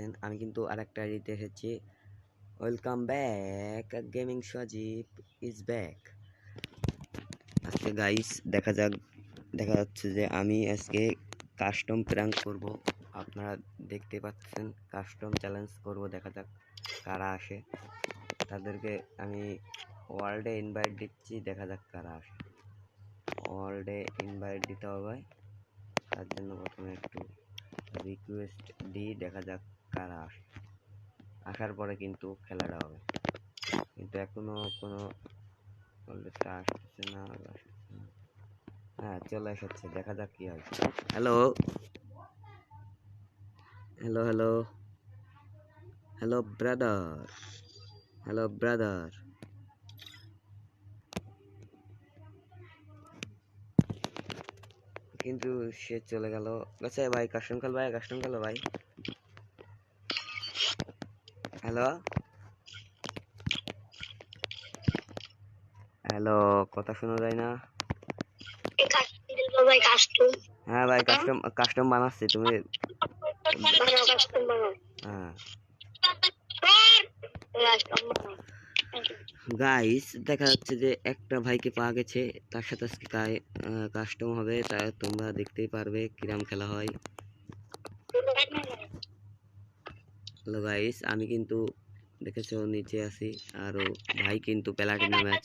পাচ্ছেন আমি কিন্তু আরেকটা আইডিতে এসেছি। Welcome back gaming Sajib is back আজকে গাইস দেখা যাক, দেখা যাচ্ছে যে আমি আজকে কাস্টম প্র্যাঙ্ক করব। আপনারা দেখতে পাচ্ছেন কাস্টম চ্যালেঞ্জ করব। দেখা যাক কারা আসে। তাদেরকে আমি ওয়ার্ল্ডে ইনভাইট দিচ্ছি, দেখা যাক কারা আসে। ওয়ার্ল্ডে ইনভাইট দিতে হবে। তার জন্য প্রথমে একটু রিকোয়েস্ট দিই, দেখা যাক কারা আসে আসার পরে কিন্তু খেলাটা হবে। কিন্তু এখনও কোনো কলেজটা আসছে না। হ্যাঁ চলে এসেছে, দেখা যাক কি হয়। Hello? Hello hello? Hello, brother? Hello, brother? কিন্তু সে চলে গেল। আচ্ছা ভাই, কাস্টম ভাই, কাস্টম খেলো, ভাই। হ্যালো হ্যালো কথা শোনা যায় না? হ্যাঁ ভাই কাস্টম কাস্টম বানাচ্ছি তুমি বানাও হ্যাঁ। গাইস দেখা যাচ্ছে যে একটা ভাইকে পাওয়া গেছে তার সাথে আজকে কাস্টম হবে তা তোমরা দেখতেই পারবে কিরাম খেলা হয়। হ্যালো গাইস, আমি কিন্তু দেখেছ নিচে আছি, আর ভাই কিন্তু প্লাটিনা ম্যাচ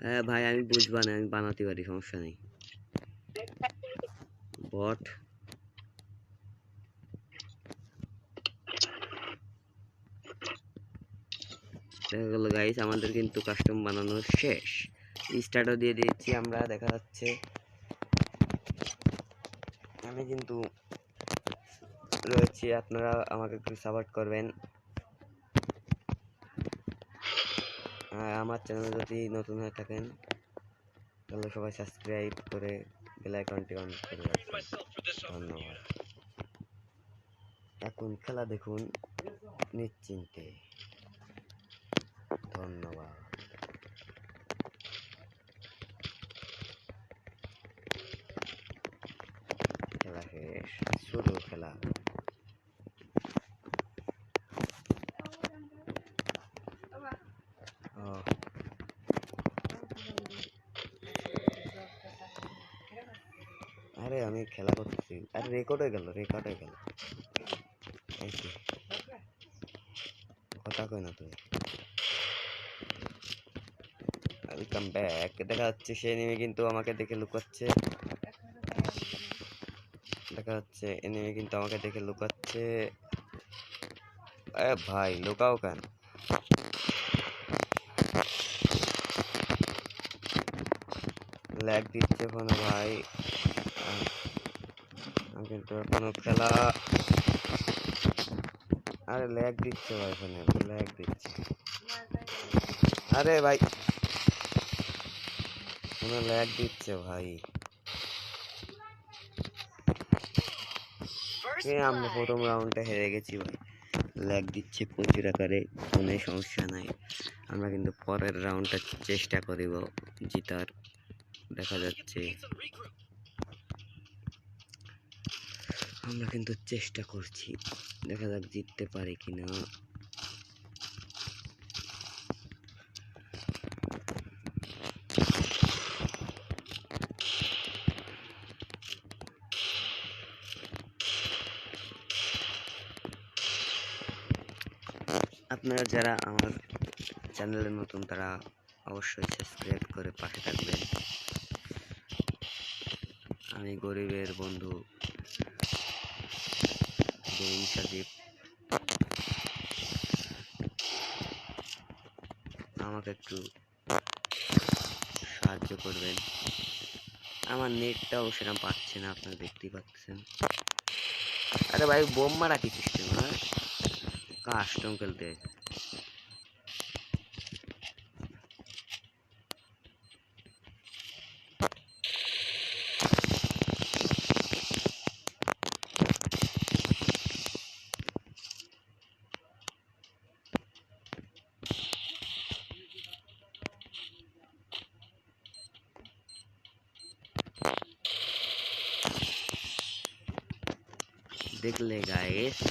হ্যাঁ ভাই, আমি বুঝবা না, আমি বানাতে পারি, সমস্যা নেই। বট। দেখা গাইস, আমাদের কিন্তু কাস্টম বানানো শেষ। স্টার্টও দিয়ে দিয়েছি আমরা, দেখা যাচ্ছে আমি কিন্তু রয়েছি, আপনারা আমাকে একটু সাপোর্ট করবেন। আর আমার চ্যানেল যদি নতুন হয়ে থাকেন, তাহলে সবাই সাবস্ক্রাইব করে বেল আইকনটি অন করে ধন্যবাদ। এখন খেলা দেখুন নিশ্চিন্তে। ধন্যবাদ খেলা শুরু খেলা। আরে আমি খেলা করতেছি। আরে রেকর্ড হয়ে গেল রেকর্ড হয়ে গেল। কথা কই না তুই? ওয়েলকাম ব্যাক দেখা যাচ্ছে সে এনিমি কিন্তু আমাকে দেখে লুকাচ্ছে। দেখা যাচ্ছে এনিমি কিন্তু আমাকে দেখে লুকাচ্ছে। ভাই, লুকাও কেন? ল্যাগ দিচ্ছে কোনো ভাই। কিন্তু এখনও খেলা আরে ল্যাগ দিচ্ছে ভাই ফোনে ল্যাগ দিচ্ছে। আরে ভাই কোনো ল্যাগ দিচ্ছে ভাই এ আমরা প্রথম রাউন্ডটা হেরে গেছি ভাই। ল্যাগ দিচ্ছে প্রচুর আকারে, কোনো সমস্যা নাই। আমরা কিন্তু পরের রাউন্ডটা চেষ্টা করিব জিতার। দেখা যাচ্ছে। আমরা কিন্তু চেষ্টা করছি। দেখা যাক জিততে পারি কিনা। আপনারা যারা আমার চ্যানেলে নতুন, তারা অবশ্যই সাবস্ক্রাইব করে পাশে থাকবেন। আমি গরিবের বন্ধু গরিব সাজিব আমাকে একটু সাহায্য করবেন। আমার নেটটাও সেরকম পাচ্ছে না, আপনারা দেখতেই পাচ্ছেন। আরে ভাই, বোম মারা কি সিস্টেম হ্যাঁ? कास्टम खेलते हैं। देख ले गाइस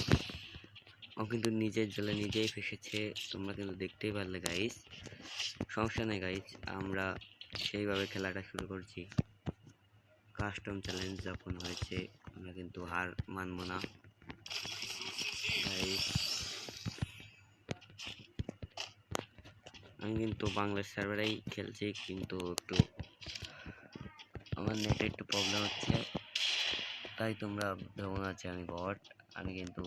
ও কিন্তু নিজের জলে নিজেই ফেসেছে। তোমরা কিন্তু দেখতেই পারলে গাইস সমস্যা নেই গাইস আমরা সেইভাবে খেলাটা শুরু করছি। কাস্টম চ্যালেঞ্জ যখন হয়েছে, আমরা কিন্তু হার মানব না। আমি কিন্তু বাংলার সার্ভারেই খেলছি, কিন্তু একটু আমার নেটে একটু প্রবলেম হচ্ছে। তাই তোমরা ভেবো যে আমি বট আমি কিন্তু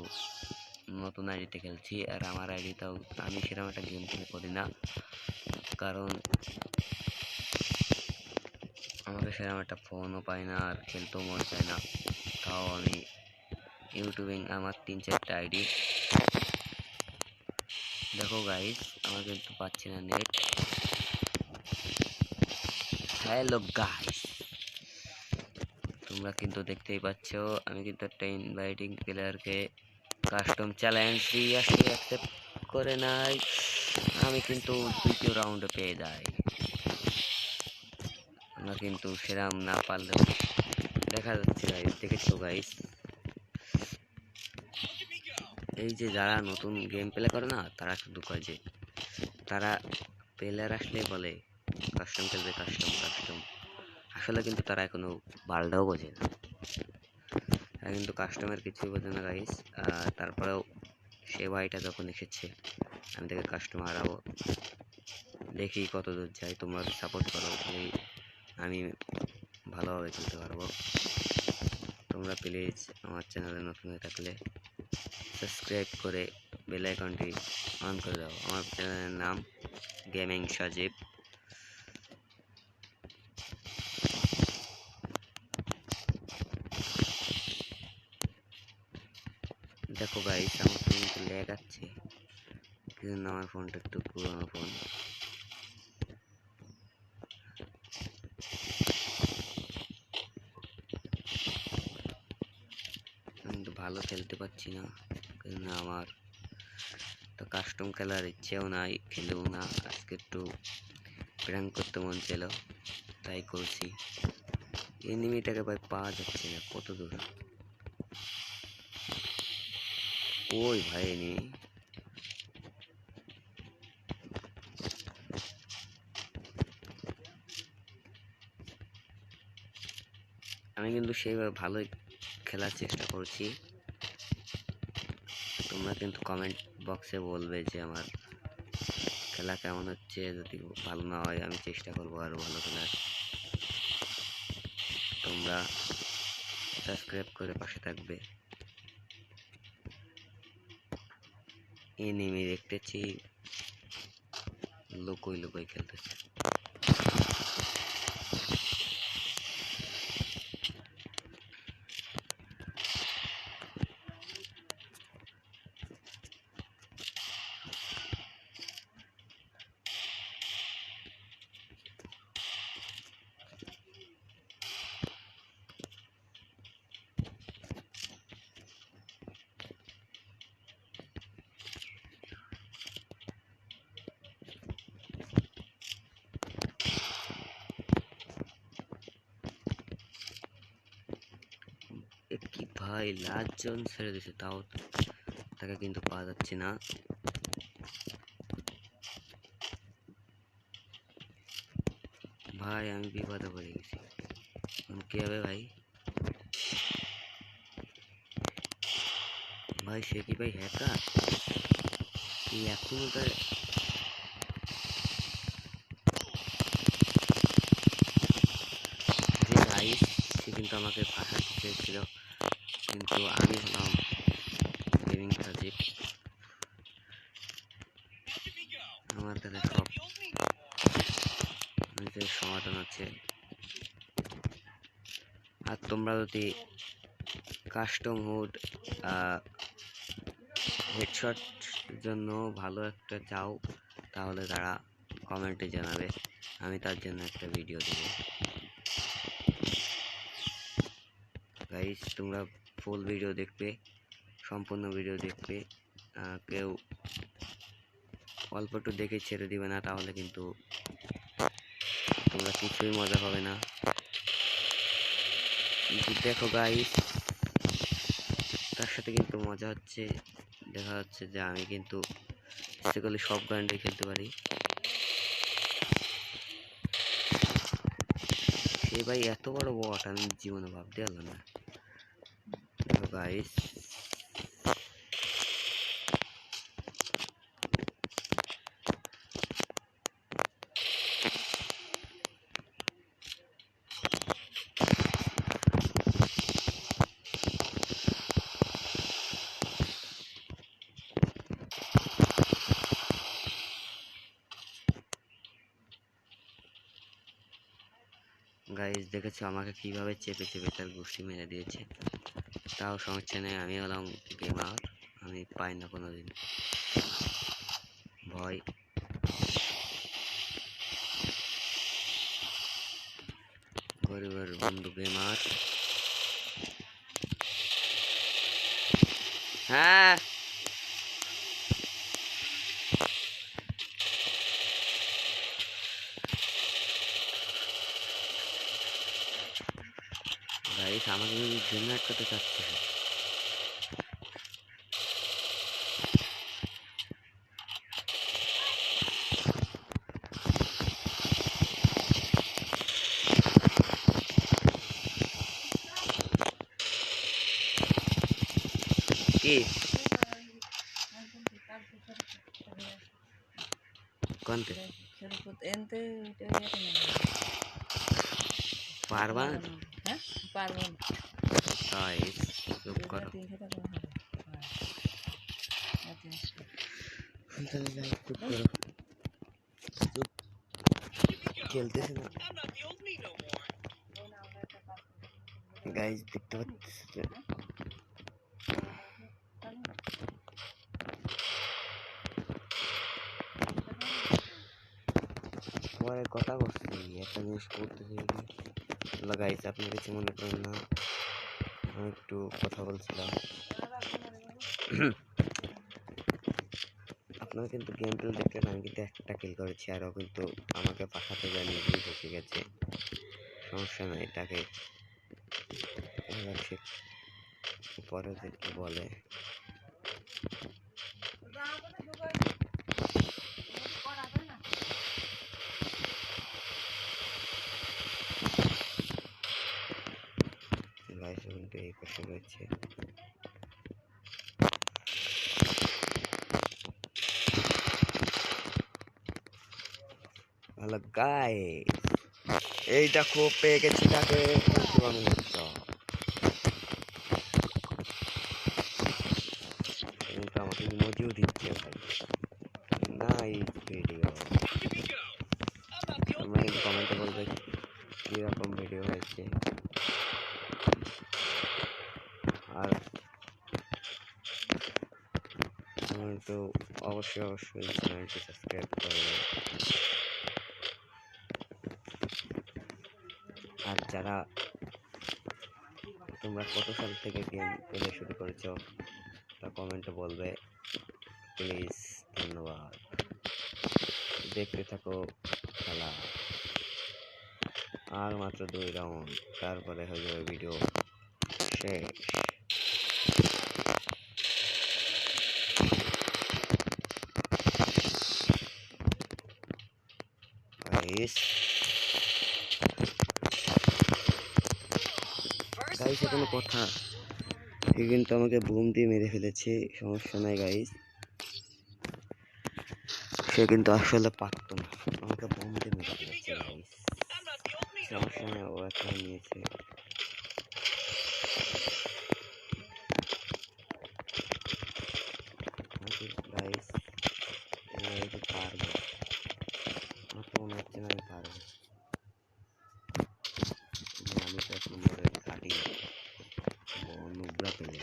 নতুন আইডিতে খেলছি, আর আমার আইডিটাও আমি সেরকম একটা গেম প্লে করি না। কারণ আমাকে সেরকম একটা ফোনও পাই না, আর খেলতেও মন চায় না। তাও আমি ইউটিউবে আমার তিন চারটে আইডি। দেখো গাইস আমার কিন্তু পাচ্ছি না নেট হ্যালো গাইস তোমরা কিন্তু দেখতেই পাচ্ছ, আমি কিন্তু একটা ইনভাইটিং প্লেয়ারকে কাস্টম চ্যালেঞ্জ দিয়ে অ্যাকসেপ্ট করে নাই। আমি কিন্তু দ্বিতীয় রাউন্ডে পেয়ে যাই। আমরা কিন্তু সেরাম না পারলে দেখা যাচ্ছে গাইস দেখেছ গাইস এই যে যারা নতুন গেম প্লে করে না, তারা শুধু কয় যে, তারা প্লেয়ার আসলে বলে কাস্টম খেলবে কাস্টম কাস্টম আসলে কিন্তু তারা এখনও বালটাও বোঝে না। তারা কিন্তু কাস্টমের কিছুই বোঝে না গাইস তারপরেও সে ভাইটা যখন এসেছে, আমি তাকে কাস্টম হারাবো দেখি কত দূর যাই তোমরা সাপোর্ট করো আমি ভালোভাবে খেলতে পারব। তোমরা প্লিজ আমার চ্যানেলে নতুন হয়ে থাকলে সাবস্ক্রাইব করে বেল আইকনটি অন করে দাও। আমার চ্যানেলের নাম গেমিং সজীব দেখো গাইস আমার ফোন কিন্তু ল্যাগ আছে কিন্তু আমার ফোনটা একটু পুরোনো ফোন। আমি কিন্তু ভালো খেলতে পারছি না কিন্তু আমার তো কাস্টম খেলার ইচ্ছেও নাই, খেলেও না। আজকে একটু প্র্যাঙ্ক করতে মন ছিল তাই করছি। এনিমিটাকে ভাই পাওয়া যাচ্ছে না, কত দূর? ওই ভাই এনিমি আমি কিন্তু সেইভাবে ভালোই খেলার চেষ্টা করছি। তোমরা কিন্তু কমেন্ট বক্সে বলবে যে আমার খেলা কেমন হচ্ছে, যদি ভালো না হয় আমি চেষ্টা করব আরও ভালো খেলার। তোমরা সাবস্ক্রাইব করে পাশে থাকবে। এনিমি দেখতেছি, লুকোই লুকোই খেলতেছে এ কি ভাই লাস্টজন ছেড়ে দিছে, তাও তাকে কিন্তু পাওয়া যাচ্ছে না। ভাই, আমি বিপদে পড়ে গেছি। কি হবে ভাই? ভাই, সে কি ভাই কি এখনও তার কিন্তু আমাকে ফাঁসাতে চেয়েছিল। কিন্তু আমি হলাম গেমিং সাজিব আমার কাছে সব নিজের সমাধান আছে আর তোমরা যদি কাস্টম হুড হেডশট জন্য ভালো একটা চাও, তাহলে তারা কমেন্টে জানাবে। আমি তার জন্য একটা ভিডিও দেবো। গাইস তোমরা ফুল ভিডিও দেখবে, সম্পূর্ণ ভিডিও দেখবে। কেউ অল্প একটু দেখে ছেড়ে দিবে না, তাহলে কিন্তু তোমরা কিছুই মজা পাবে না। দেখো গাইস তার সাথে কিন্তু মজা হচ্ছে, দেখা যাচ্ছে যে আমি কিন্তু করলে সব ব্র্যান্ডে খেলতে পারি। সে ভাই এত বড় বট আমি জীবনে ভাবতে পারলাম না। গাইস গাইস দেখেছ আমাকে কীভাবে চেপে চেপে তার গোষ্ঠী মেরে দিয়েছে? তাও সমস্যা নেই, আমি হলাম গেমার আমি পাই না কোনো দিন ভয়। গরিবের বন্ধু গেমার হ্যাঁ। গাইস কিন্তু জন্য আটকাতে চাচ্ছে কি? কোনতে পারবা? না। তো? হ্যাঁ পারব না গাইস চুপ করো তিনশো টাকা হবে হ্যাঁ তিনশো তাহলে যাই চুপ করো চুপ খেলতেছে না গাইস দেখতে পাচ্ছি পরে কথা বলছি একটা জিনিস করতেছি গাইস আপনি কিছু মনে করেন না। আমি একটু কথা বলছিলাম। আপনারা কিন্তু গেম প্লে দেখলেন, আমি কিন্তু একটা কিল করেছি আরও কিন্তু আমাকে পাঠাতে যায় নিজেই ফেসে গেছে। সমস্যা নাই, এটাকে পরে বলে গাইস কিন্তু এই পাশে রয়েছে। হ্যালো পেয়ে গেছি তাকে আমাকে ইমোজিও দিচ্ছে ভাই নাইস ভিডিও তোমরা কিন্তু কমেন্টে বলবে কীরকম ভিডিও হয়েছে আর তোমরা তো অবশ্যই অবশ্যই চ্যানেলটি সাবস্ক্রাইব করবে আর যারা তোমরা কত সাল থেকে গেম খেলে শুরু করেছ তা কমেন্টে বলবে। প্লিজ ধন্যবাদ। দেখতে থাকো খেলা। আর মাত্র দুই রাউন্ড তারপরে হয়ে যাবে ভিডিও শেষ Guys. গাইস কোনো কথা। সে কিন্তু আমাকে বুম দিয়ে মেরে ফেলেছে, সমস্যা নাই গাইজ সে কিন্তু আসলে পারত না। আমাকে বুম দিয়ে মেরে ফেলেছে সমস্যা নাই, ও একটা নিয়েছে গাইস আমি পারব আমার তো মনে হচ্ছে না আমি পারব আমি তো এক নম্বরের খাটি নুবরা পেলে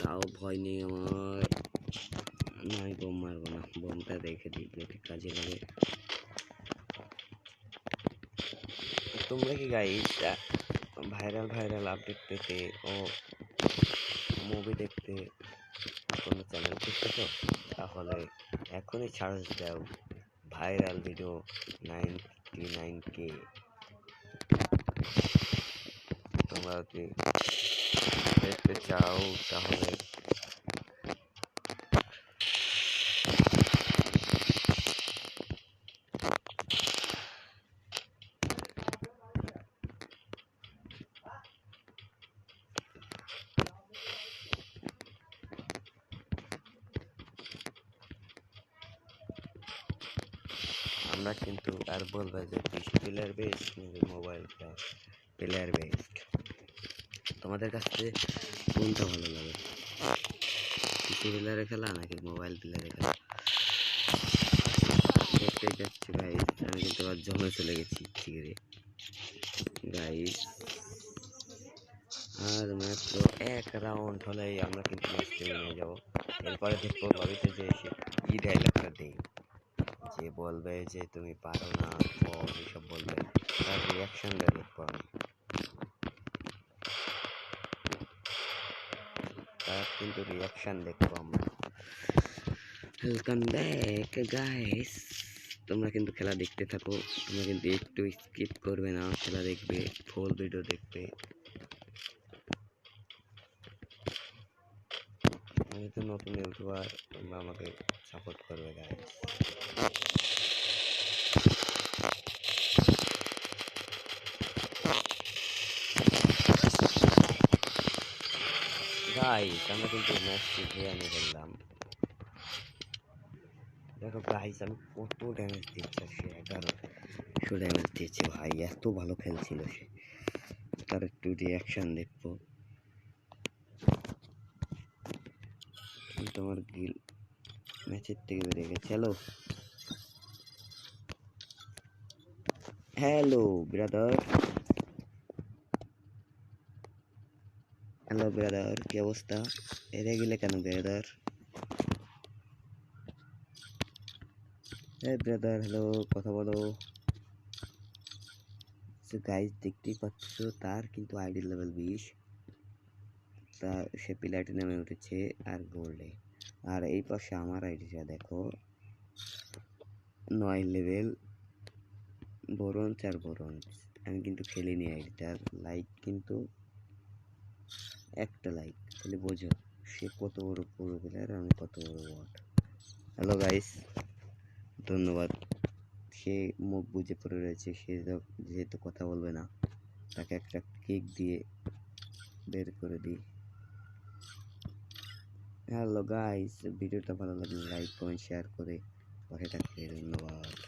তাও ভয় নেই আমার না আমি বোম মারবো না। বোমটা রেখে দিই যদি কাজে লাগে। তোমরা কি গাইস ভাইরাল ভাইরাল আপডেট পেতে ও মুভি দেখতে কোনো চ্যানেল খুঁজতেছো? তাহলে এখনই সার্চ দাও ভাইরাল ভিডিও নাইনটি নাইন কে তোমরা যদি দেখতে চাও, তাহলে আমরা কিন্তু আর বলব যে প্লেয়ার বেস্ট কিন্তু মোবাইলটা প্লেয়ার বেস্ট তোমাদের কাছে কোনটা ভালো লাগে? প্লেয়ারে খেলা নাকি মোবাইল প্লেয়ারে খেলা? দেখতেই যাচ্ছি ভাই, আমি কিন্তু জমে চলে গেছি চিগড়ে গাইস আর মাত্র এক রাউন্ড হলেই আমরা কিন্তু নিয়ে যাব। এরপরে দেখব লবিতে যে কি ডায়লগটা দেই। যে বলবে যে তুমি পারো না বল এসব বলবে, তার রিয়াকশনটা দেখব আমি। তার কিন্তু রিয়াকশন দেখব আমরা। ওয়েলকাম ব্যাক গাইস তোমরা কিন্তু খেলা দেখতে থাকো। তোমরা কিন্তু একটু স্কিপ করবে না, খেলা দেখবে ফুল ভিডিও দেখবে। আমি তো নতুন ইউটিউবার তোমরা আমাকে সাপোর্ট করবে গাইস গাইস আমরা কিন্তু ম্যাচটি ঘিরে ফেললাম দেখো গাইস আমি কত ড্যামেজ দিচ্ছে সে এগারোশো ড্যামেজ দিয়েছে ভাই এত ভালো খেলছিল সে তার একটু রিয়াকশন দেখব তোমার গিল ম্যাচের থেকে বেরিয়ে গেছে hello hello brother hello brother কি অবস্থা? এরে গেলে কেন ব্রাদার হ্যাঁ ব্রাদার হ্যালো কথা বলো। গাইজ দেখতেই পাচ্ছ, তার কিন্তু আইডি লেভেল বিশ। তার সে প্লাটিনামে উঠেছে আর গোল্ডে আর এই পাশে আমার আইডিটা দেখো। নয় লেভেল বরঞ্চ আর বরঞ্চ আমি কিন্তু খেলিনি আইডিটার লাইক কিন্তু একটা লাইক তাহলে বোঝো সে কত বড় পুরো প্লেয়ার আমি কত বড় বট হ্যালো গাইস ধন্যবাদ। সে মুখ বুঝে পড়ে রয়েছে, সে যেহেতু কথা বলবে না। তাকে একটা কেক দিয়ে বের করে দিই। হ্যালো গাইস ভিডিওটা ভালো লাগলে লাইক কমেন্ট শেয়ার করে পাশে থাকবে। ধন্যবাদ।